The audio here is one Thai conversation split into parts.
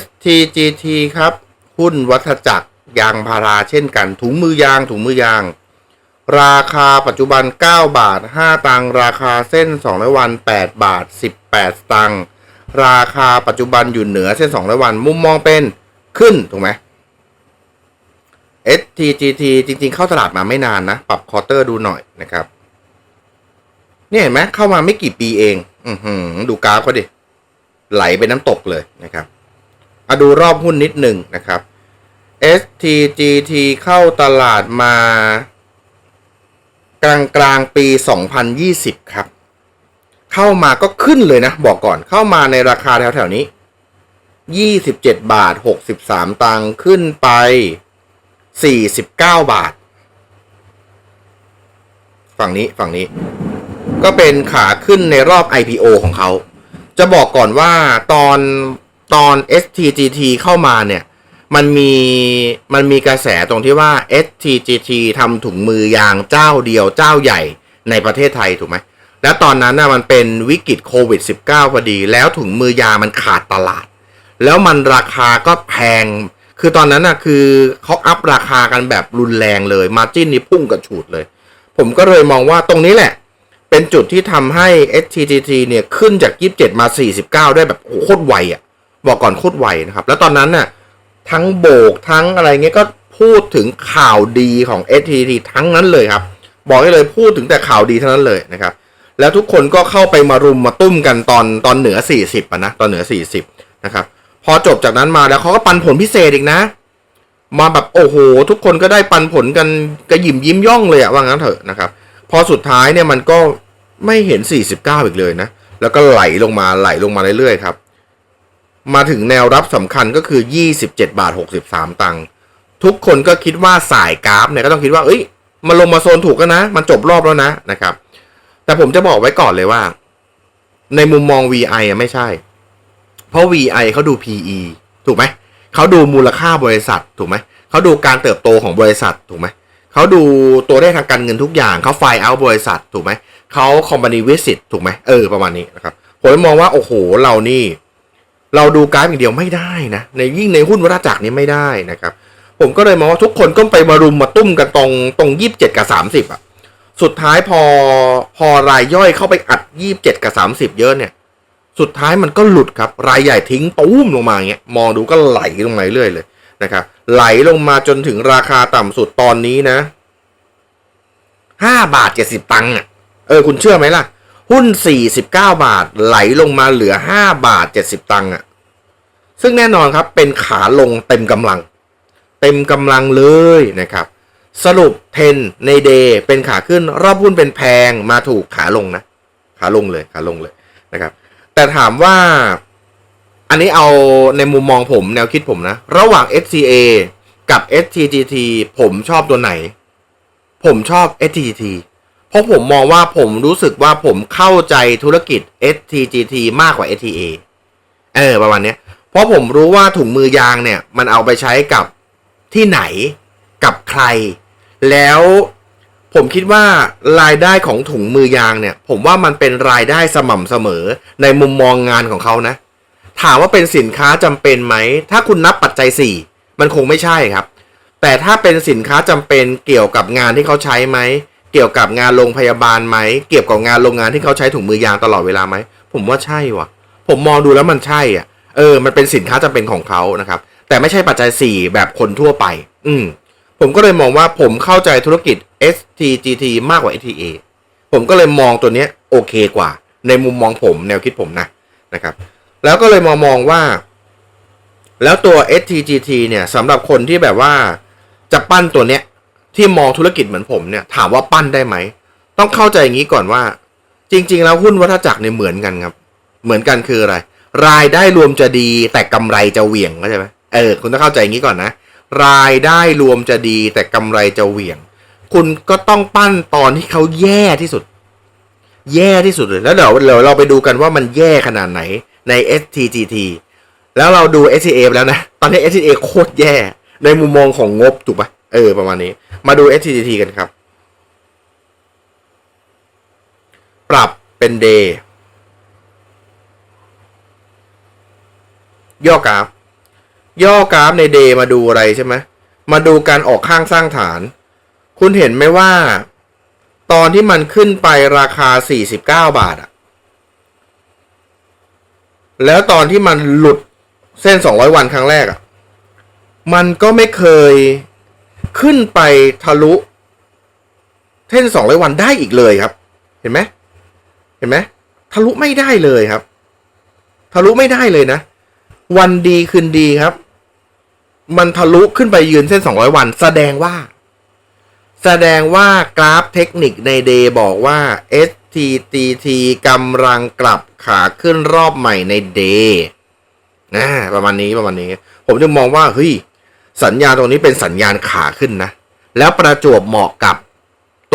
STGT ครับหุ้นวัฏจักรยางพาราเช่นกัน ถุงมือยางถุงมือยาง ราคาปัจจุบัน 9 บาท 5 ตังราคาเส้น200วัน 8 บาท 18 ตังราคาปัจจุบันอยู่เหนือเส้น200วัน มุมมองเป็นขึ้น ถูกไหม STGT จริง ๆ เข้าตลาดมาไม่นานนะ ปรับคอร์เตอร์ดูหน่อยนะครับนี่เห็นไหมเข้ามาไม่กี่ปีเอง อือหือดูกราฟเขาดิ ไหลเป็นน้ำตกเลยนะครับ มาดูรอบหุ้นนิดหนึ่งนะครับ STGT เข้าตลาดมากลางกลางปี 2020 ครับ เข้ามาก็ขึ้นเลยนะ บอกก่อนเข้ามาในราคาแถวๆนี้ 27 บาท 63 ตังค์ขึ้นไป 49 บาท ฝั่งนี้ฝั่งนี้ ก็เป็นขาขึ้นในรอบ IPO ของเขา จะบอกก่อนว่าตอน ตอน STGT เข้ามาเนี่ยมันมีมันมีกระแสตรงที่ว่า STGT ทำถุงมือยางเจ้าเดียวเจ้าใหญ่ในประเทศไทยถูกไหม แล้วตอนนั้นน่ะมันเป็นวิกฤตโควิด -19 พอดี แล้วถุงมือยางมันขาดตลาด แล้วมันราคาก็แพง คือตอนนั้นน่ะคือเขาอัพราคากันแบบรุนแรงเลย มาจิ้นนี่พุ่งกระฉูดเลย ผมก็เลยมองว่าตรงนี้แหละ เป็นจุดที่ทำให้ STTT เนี่ยขึ้นจาก 27 มา 49 ได้แบบโอ้โหโคตรไวอะ บอกก่อนโคตรไวนะครับ แล้วตอนนั้นน่ะทั้งโบกทั้งอะไรเงี้ยก็พูดถึงข่าวดีของ STT ทั้งนั้นเลยครับ บอกได้เลยพูดถึงแต่ข่าวดีเท่านั้นเลยนะครับ แล้วทุกคนก็เข้าไปมารุมมาตุ้มกันตอนตอนเหนือ 40อะนะตอนเหนือ 40 นะครับ พอจบจากนั้นมาแล้วเขาก็ปันผลพิเศษอีกนะ มาแบบโอ้โห ทุกคนก็ได้ปันผลกันกระยิมยิ้มย่องเลยอะว่างั้นเถอะนะครับ พอสุดท้ายเนี่ยมันก็ไม่เห็น 49 อีกเลยนะ แล้วก็ไหลลงมาไหลลงมาเรื่อยๆครับ มาถึงแนวรับสำคัญก็คือ 27 บาท 63 ตังค์ทุกคนก็คิดว่าสายกราฟเนี่ยก็ต้องคิดว่า เอ้ย มันลงมาโซนถูกแล้วนะ มันจบรอบแล้วนะนะครับ แต่ผมจะบอกไว้ก่อนเลยว่า ในมุมมอง VI อะไม่ใช่ เพราะ VI เขาดู PE ถูกไหม เขาดูมูลค่าบริษัทถูกไหม เขาดูการเติบโตของบริษัทถูกไหม เขาดูตัวเลขทางการเงินทุกอย่าง เขาไฟล์เอาบริษัทถูกไหม เขาคอมพานีวิสิตถูกไหมเออประมาณนี้นะครับ ผมมองว่าโอ้โหเรานี่ เราดูกราฟอย่างเดียวไม่ได้นะในยิ่งในหุ้นวัฏจักรนี้ไม่ได้นะครับ ผมก็เลยมองว่าทุกคนก็ไปมารุมมาตุ้มกันตรงตรงยี่สิบเจ็ดกับสามสิบอะสุดท้ายพอพอรายย่อยเข้าไปอัดยี่บเจ็ดกับสามสิบเยอะเนี่ย สุดท้ายมันก็หลุดครับรายใหญ่ทิ้งตุ้มลงมาเงี้ยมองดูก็ไหลลงมาเรื่อยเลยนะครับไหลลงมาจนถึงราคาต่ำสุดตอนนี้นะห้าบาทเจ็ดสิบตังค์อะเออคุณเชื่อไหมล่ะ หุ้นสี่สิบาทไหลลงมาเหลือห้าบาทเจ็ดสิบตังค์อะ ซึ่งแน่นอนครับเป็นขาลงเต็มกำลัง เต็มกำลังเลยนะครับ สรุปเทนในเดย์เป็นขาขึ้น รอบหุ้นเป็นแพงมาถูกขาลงนะ ขาลงเลยขาลงเลยนะครับ แต่ถามว่าอันนี้เอาในมุมมองผมแนวคิดผมนะ ระหว่าง SCA กับ STGT ผมชอบตัวไหน ผมชอบ STGT เพราะผมมองว่าผมรู้สึกว่าผมเข้าใจธุรกิจ STGT มากกว่า STA เออประมาณนี้เพราะผมรู้ว่าถุงมือยางเนี่ย มันเอาไปใช้กับที่ไหนกับใคร แล้วผมคิดว่ารายได้ของถุงมือยางเนี่ย ผมว่ามันเป็นรายได้สม่ำเสมอในมุมมองงานของเขานะ ถามว่าเป็นสินค้าจำเป็นไหม ถ้าคุณนับปัจจัย 4 มันคงไม่ใช่ครับ แต่ถ้าเป็นสินค้าจำเป็นเกี่ยวกับงานที่เขาใช้ไหม เกี่ยวกับงานโรงพยาบาลไหม เกี่ยวกับงานโรงงานที่เขาใช้ถุงมือยางตลอดเวลาไหม ผมว่าใช่ว่ะ ผมมองดูแล้วมันใช่อะ เออ มันเป็นสินค้าจำเป็นของเขานะครับ แต่ไม่ใช่ปัจจัย 4 แบบคนทั่วไป อืม ผมก็เลยมองว่าผมเข้าใจธุรกิจ STGT มากกว่า STA ผมก็เลยมองตัวเนี้ยโอเคกว่า ในมุมมองผมแนวคิดผมนะนะครับ แล้วก็เลยมองมองว่า แล้วตัว STGT เนี่ยสำหรับคนที่แบบว่าจะปั้นตัวเนี้ย ที่มองธุรกิจเหมือนผมเนี่ยถามว่าปั้นได้ไหม ต้องเข้าใจอย่างนี้ก่อนว่า จริง ๆ แล้วหุ้นวัฏจักรเนี่ยเหมือนกันครับ เหมือนกันคืออะไร รายได้รวมจะดี แต่กำไรจะเหวี่ยงเข้าใจไหมเออคุณต้องเข้าใจอย่างนี้ก่อนนะ รายได้รวมจะดี แต่กำไรจะเหวี่ยง คุณก็ต้องปั้นตอนที่เขาแย่ที่สุด แย่ที่สุดเลยแล้วเดี๋ยวเดี๋ยวเราไปดูกันว่ามันแย่ขนาดไหนใน STGT แล้วเราดู SCA แล้วนะ ตอนนี้ SCA โคตรแย่ ในมุมมองของงบถูกปะเออ ประมาณนี้ มาดู STT กันครับ ปรับเป็นเดย์ย่อกราฟ ย่อกราฟในเดย์มาดูอะไรใช่ไหมมาดูการออกข้างสร้างฐาน คุณเห็นไหมว่า ตอนที่มันขึ้นไปราคา 49 บาทอะแล้วตอนที่มันหลุดเส้น 200 วันครั้งแรกอะมันก็ไม่เคย ขึ้นไปทะลุเส้น200วันได้อีกเลยครับ เห็นไหมเห็นไหมทะลุไม่ได้เลยครับ ทะลุไม่ได้เลยนะ วันดีคืนดีครับ มันทะลุขึ้นไปยืนเส้น200วัน แสดงว่า แสดงว่ากราฟเทคนิคในเดย์บอกว่า STTT กำลังกลับขาขึ้นรอบใหม่ในเดย์นะประมาณนี้ประมาณนี้ ผมจะมองว่าเฮ้ย สัญญาณตรงนี้เป็นสัญญาณขาขึ้นนะ แล้วประจวบเหมาะกับ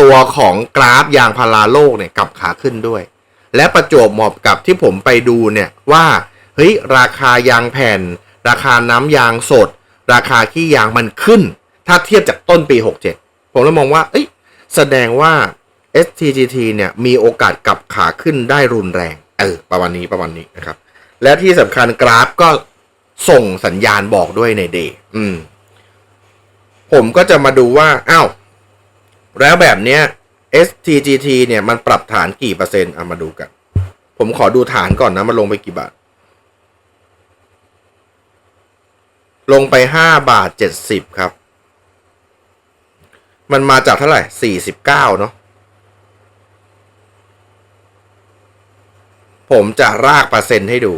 ตัวของกราฟยางพาราโลกเนี่ยกลับขาขึ้นด้วย และประจวบเหมาะกับที่ผมไปดูเนี่ยว่าเฮ้ยราคายางแผ่น ราคาน้ำยางสด ราคาขี้ยางมันขึ้น ถ้าเทียบจากต้นปี 67 ผมเลยมองว่าเอ้ยแสดงว่า STGT เนี่ยมีโอกาสกลับขาขึ้นได้รุนแรง เออประมาณนี้ประมาณนี้นะครับ และที่สำคัญกราฟก็ส่งสัญญาณบอกด้วยในเดย์อืม ผมก็จะมาดูว่าอ้าวแล้วแบบเนี้ย STGT เนี่ยมันปรับฐานกี่เปอร์เซ็นต์เอามาดูกัน ผมขอดูฐานก่อนนะ มันลงไปกี่บาท ลงไปห้าบาทเจ็ดสิบครับ มันมาจากเท่าไหร่สี่สิบเก้าเนาะผมจะรากเปอร์เซ็นต์ให้ดู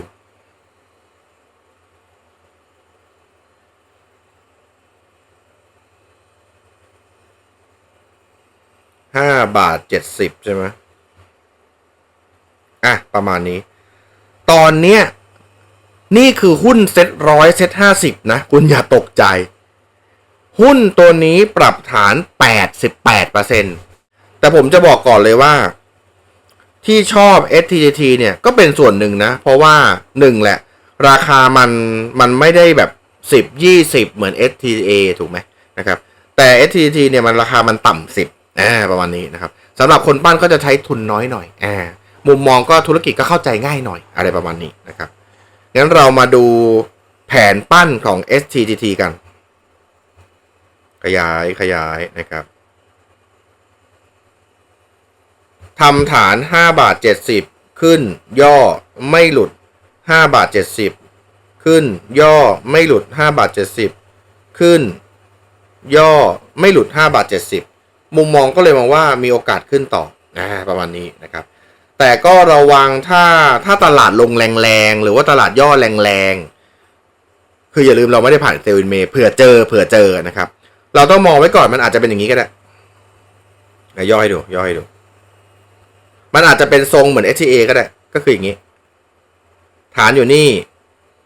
ห้าบาทเจ็ดสิบใช่ไหมอะ ประมาณนี้ ตอนเนี้ย นี่คือหุ้นเซ็ตร้อยเซ็ตห้าสิบนะ คุณอย่าตกใจ หุ้นตัวนี้ปรับฐาน88%แต่ผมจะบอกก่อนเลยว่า ที่ชอบ STGT เนี่ย ก็เป็นส่วนหนึ่งนะ เพราะว่าหนึ่งแหละ ราคามันมันไม่ได้แบบ10 20เหมือน STA ถูกไหมนะครับ แต่ stt เนี่ยมันราคามันต่ำ10 อ่าประมาณนี้นะครับสำหรับคนปั้นก็จะใช้ทุนน้อยหน่อยอ่ามุมมองก็ธุรกิจก็เข้าใจง่ายหน่อยอะไรประมาณนี้นะครับงั้นเรามาดูแผนปั้นของ STGT กัน ขยายขยายนะครับทำฐาน 5 บาท 70 ขึ้น ย่อไม่หลุด 5 บาท 70 ขึ้น ย่อไม่หลุด 5 บาท 70 ขึ้น ย่อไม่หลุด 5 บาท 70 มุมมองก็เลยมองว่ามีโอกาสขึ้นต่ออ่าประมาณนี้นะครับ แต่ก็ระวังถ้าถ้าตลาดลงแรงๆ หรือว่าตลาดย่อแรงๆ คืออย่าลืมเราไม่ได้ผ่านเซลวินเมย์เผื่อเจอเผื่อเจอนะครับ เราต้องมองไว้ก่อนมันอาจจะเป็นอย่างนี้ก็ได้ย่อให้ดูย่อให้ดู มันอาจจะเป็นทรงเหมือน STA ก็ได้ ก็คืออย่างนี้ ฐานอยู่นี่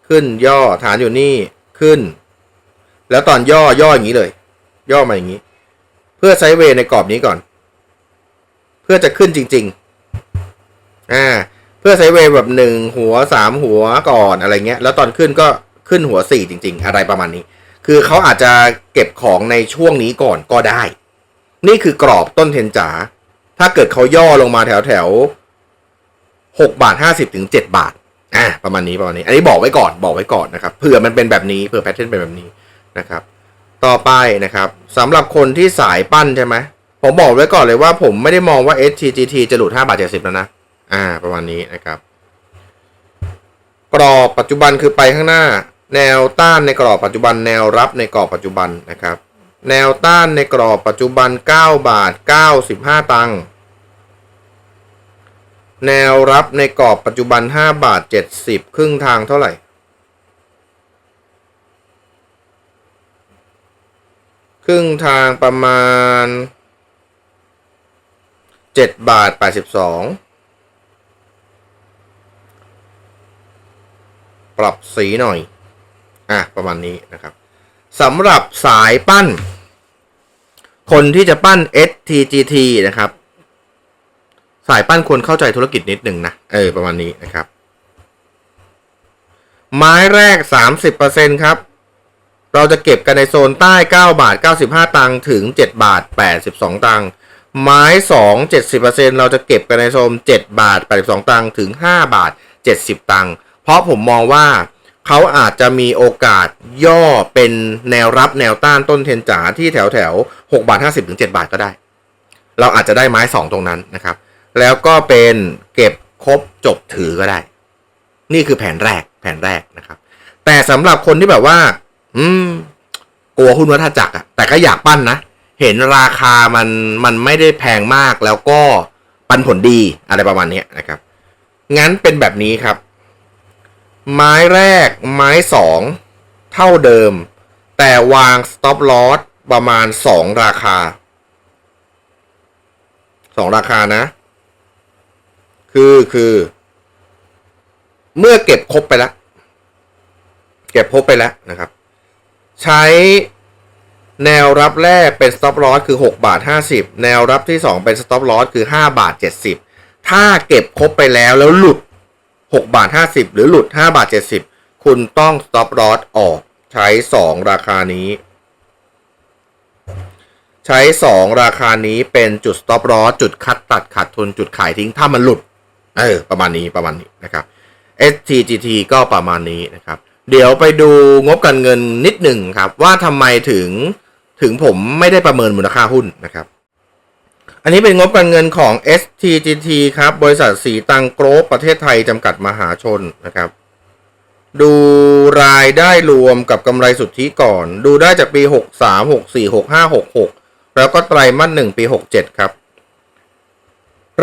ขึ้นย่อฐานอยู่นี่ขึ้น แล้วตอนย่อย่ออย่างนี้เลย ย่อมาอย่างนี้ พื่อไซเวย์ในกรอบนี้ก่อน เพื่อจะขึ้นจริง ๆ อ่า เพื่อไซเวย์แบบหนึ่งหัวสามหัวก่อนอะไรเงี้ย แล้วตอนขึ้นก็ขึ้นหัวสี่จริง ๆ อะไรประมาณนี้ คือเขาอาจจะเก็บของในช่วงนี้ก่อนก็ได้ นี่คือกรอบต้นเทนจ๋า ถ้าเกิดเขาย่อลงมาแถวแถวหกบาทห้าสิบถึงเจ็ดบาท อะประมาณนี้ประมาณนี้ อันนี้บอกไว้ก่อนบอกไว้ก่อนนะครับ เผื่อมันเป็นแบบนี้ เผื่อแพทเทิร์นเป็นแบบนี้นะครับ ต่อไปนะครับสำหรับคนที่สายปั้นใช่ไหมผมบอกไว้ก่อนเลยว่าผมไม่ได้มองว่า STGT จะหลุด5บาท70 แล้วนะ อ่า ประมาณนี้นะครับ กรอบปัจจุบันคือไปข้างหน้า แนวต้านในกรอบปัจจุบัน แนวรับในกรอบปัจจุบันนะครับ แนวต้านในกรอบปัจจุบัน 9 บาท 95 ตังค์ แนวรับในกรอบปัจจุบัน 5 บาท 70 ครึ่งทางเท่าไหร่ รึ่งทางประมาณ7บาท82ปรับสีหน่อย อะ ประมาณนี้นะครับสำหรับสายปั้น คนที่จะปั้น STGT นะครับ สายปั้นควรเข้าใจธุรกิจนิดหนึ่งนะ เออ ประมาณนี้นะครับ ไม้แรก 30%ครับ เราจะเก็บกันในโซนใต้ 9 บาท 95 ตังค์ถึง 7 บาท 82 ตังค์ไม้ 2 70%เราจะเก็บกันในโซน 7 บาท 82 ตังค์ถึง 5 บาท 70 ตังค์เพราะผมมองว่าเขาอาจจะมีโอกาสย่อเป็นแนวรับแนวต้านต้นเทนจ๋าที่แถวแถวหกบาทห้าสิบถึงเจ็ดบาทก็ได้ เราอาจจะได้ไม้สองตรงนั้นนะครับ แล้วก็เป็นเก็บครบจบถือก็ได้ นี่คือแผนแรกแผนแรกนะครับ แต่สำหรับคนที่แบบว่า อืม กลัวหุ้นวัฏจักรอะแต่ก็อยากปั้นนะ เห็นราคามันมันไม่ได้แพงมากแล้วก็ปันผลดีอะไรประมาณนี้นะครับ งั้นเป็นแบบนี้ครับ ไม้แรกไม้สองเท่าเดิม แต่วาง stop loss ประมาณสองราคาสองราคานะ คือคือ เมื่อเก็บครบไปแล้ว เก็บครบไปแล้วนะครับ ใช้แนวรับแรกเป็น stop loss คือ 6 บาท 50 แนวรับที่ 2 เป็น stop loss คือ 5 บาท 70 ถ้าเก็บครบไปแล้วแล้วหลุด 6 บาท 50 หรือหลุด 5 บาท 70 คุณต้อง stop loss ออกใช้ 2 ราคานี้ ใช้ 2 ราคานี้เป็นจุด stop loss จุดคัดตัดขาดทุนจุดขายทิ้งถ้ามันหลุด เออ ประมาณนี้ประมาณนี้นะครับ STGT ก็ประมาณนี้นะครับ เดี๋ยวไปดูงบการเงินนิดหนึ่งครับ ว่าทำไมถึงถึงผมไม่ได้ประเมินมูลค่าหุ้นนะครับ อันนี้เป็นงบการเงินของ STGT ครับ บริษัทสีตังโกรบประเทศไทยจำกัดมหาชนนะครับ ดูรายได้รวมกับกำไรสุทธิก่อน ดูได้จากปี 63 64 65 66 แล้วก็ไตรมาสหนึ่งปี 67 ครับ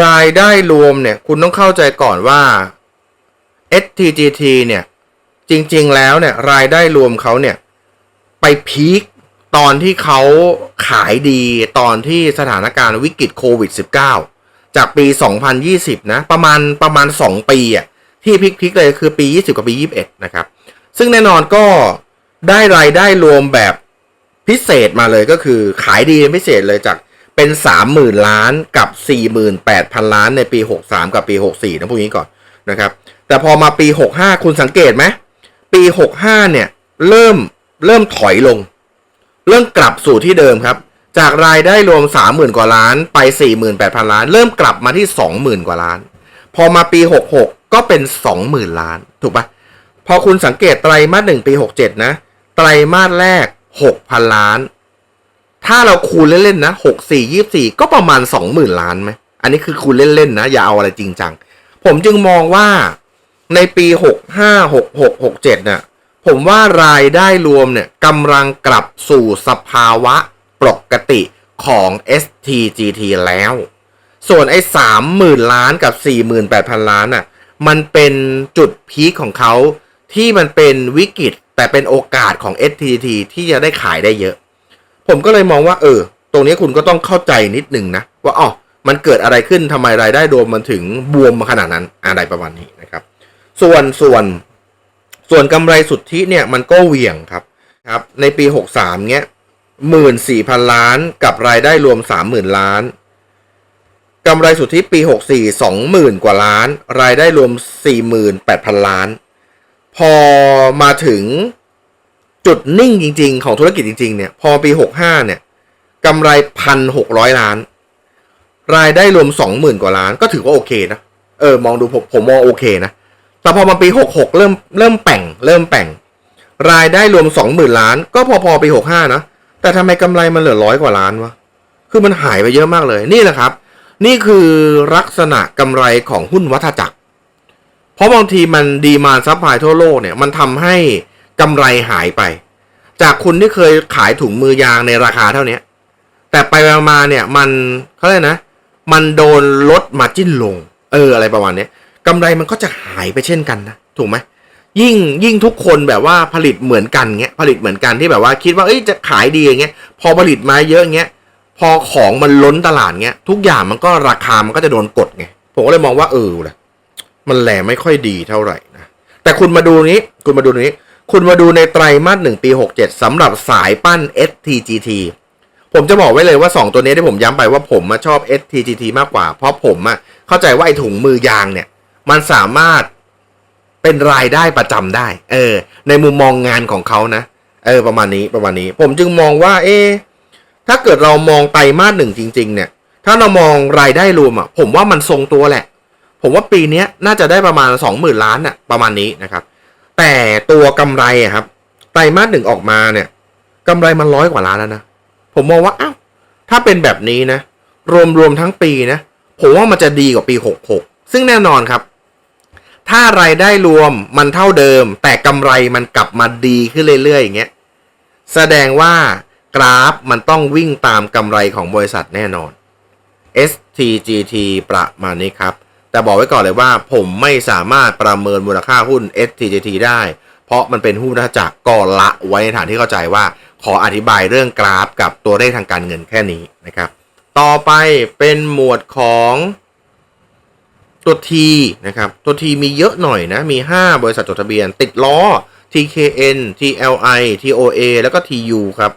รายได้รวมเนี่ยคุณต้องเข้าใจก่อนว่า STGT เนี่ย จริง ๆ แล้วเนี่ยรายได้รวมเขาเนี่ยไปพีคตอนที่เขาขายดีตอนที่สถานการณ์วิกฤตโควิด -19 จากปี 2020 นะ ประมาณประมาณ 2 ปีอะที่พีคๆเลยคือปี 20 กับปี 21 นะครับ ซึ่งแน่นอนก็ได้รายได้รวมแบบพิเศษมาเลยก็คือขายดีพิเศษเลยจากเป็น 30,000 ล้านกับ 48,000 ล้านในปี 63 กับปี 64 นะพวกนี้ก่อนนะครับ แต่พอมาปี 65 คุณสังเกตไหม ปี 65 เนี่ย เริ่มเริ่มถอยลง เริ่มกลับสู่ที่เดิมครับ จากรายได้รวม 30,000 กว่าล้านไป 48,000 ล้าน เริ่มกลับมาที่ 20,000 กว่าล้าน พอมาปี 66 ก็เป็น 20,000 ล้าน ถูกปะพอคุณสังเกตไตรมาสหนึ่งปี 67 นะ ไตรมาสแรก 6,000 ล้าน ถ้าเราคูณเล่นๆนะ64 24 ก็ประมาณ 20,000 ล้านไหมอันนี้คือคูณเล่นๆนะ อย่าเอาอะไรจริงจัง ผมจึงมองว่า ในปี 65 66 67น่ะผมว่ารายได้รวมเนี่ยกำลังกลับสู่สภาวะปกติของ STGT แล้ว ส่วนไอ้สามหมื่นล้านกับสี่หมื่นแปดพันล้านน่ะมันเป็นจุดพีคของเขาที่มันเป็นวิกฤตแต่เป็นโอกาสของ STGT ที่จะได้ขายได้เยอะ ผมก็เลยมองว่า เออ ตรงนี้คุณก็ต้องเข้าใจนิดนึงนะ ว่าอ๋อมันเกิดอะไรขึ้นทำไมรายได้รวมมันถึงบวมมาขนาดนั้นอะไรประมาณนี้นะครับ ส่วนส่วนส่วนกำไรสุทธิเนี่ยมันก็เหวี่ยงครับครับ ในปี 63เนี้ยหมื่นสี่พันล้านกับรายได้รวมสามหมื่นล้านกำไรสุทธิปี 64 20,000 กว่าล้าน รายได้รวม 48,000 ล้าน พอมาถึงจุดนิ่งจริง ๆ ของธุรกิจจริง ๆ เนี่ย พอปี 65 เนี่ยกำไรพันหกร้อยล้าน รายได้รวม 20,000 กว่าล้าน ก็ถือว่าโอเคนะ เออ มองดูผมผมมองโอเคนะ แต่พอมาปี 66 เริ่มเริ่มแป่ง เริ่มแป่ง รายได้รวม 20,000 ล้าน ก็พอพอปี 65 นะ แต่ทำไมกำไรมันเหลือร้อยกว่าล้านวะ คือมันหายไปเยอะมากเลย นี่แหละครับ นี่คือลักษณะกำไรของหุ้นวัฏจักร เพราะบางทีมันดีมาซัพพลายทั่วโลกเนี่ย มันทำให้กำไรหายไป จากคุณที่เคยขายถุงมือยางในราคาเท่านี้ แต่ไปมาเนี่ยมันเขาเรียกนะ มันโดนลดมาจิ้นลง เอออะไรประมาณนี้ กำไรมันก็จะหายไปเช่นกันนะถูกไหมยิ่งยิ่งทุกคนแบบว่าผลิตเหมือนกันเงี้ยผลิตเหมือนกันที่แบบว่าคิดว่าเอ้ยจะขายดีอย่างเงี้ยพอผลิตมาเยอะเงี้ยพอของมันล้นตลาดเงี้ยทุกอย่างมันก็ราคามันก็จะโดนกดไงผมก็เลยมองว่าเออแหละมันแหลไม่ค่อยดีเท่าไหร่นะแต่คุณมาดูนี้คุณมาดูนี้ คุณมาดูในไตรมาสหนึ่งปี 67สำหรับสายปั้น STGT ผมจะบอกไว้เลยว่า 2 ตัวนี้ที่ผมย้ำไปว่าผมมาชอบ STGT มากกว่า เพราะผมอะเข้าใจว่าไอถุงมือยางเนี่ย มันสามารถเป็นรายได้ประจำได้ เออ ในมุมมองงานของเขานะ เออ ประมาณนี้ประมาณนี้ ผมจึงมองว่า เอะถ้าเกิดเรามองไตรมาสหนึ่งจริง ๆ เนี่ย ถ้าเรามองรายได้รวมอะ ผมว่ามันทรงตัวแหละ ผมว่าปีนี้น่าจะได้ประมาณสองหมื่นล้านอะ ประมาณนี้นะครับ แต่ตัวกำไรอะครับ ไตรมาสหนึ่งออกมาเนี่ยกำไรมันร้อยกว่าล้านแล้วนะ ผมมองว่าอ้าวถ้าเป็นแบบนี้นะ รวมรวมทั้งปีนะ ผมว่ามันจะดีกว่าปี 66 ซึ่งแน่นอนครับ ถ้ารายได้รวมมันเท่าเดิม แต่กำไรมันกลับมาดีขึ้นเรื่อยๆอย่างเงี้ยแสดงว่ากราฟมันต้องวิ่งตามกำไรของบริษัทแน่นอน STGT ประมาณนี้ครับ แต่บอกไว้ก่อนเลยว่าผมไม่สามารถประเมินมูลค่าหุ้น STGT ได้ เพราะมันเป็นหุ้นวัฏจักรก็ละไว้ในฐานที่เข้าใจว่า ขออธิบายเรื่องกราฟกับตัวเลขทางการเงินแค่นี้นะครับ ต่อไปเป็นหมวดของ ตัว T นะครับตัว T มีเยอะหน่อยนะ มี 5 บริษัทจดทะเบียน ติดล้อ TKN TLI TOA แล้วก็ TU ครับ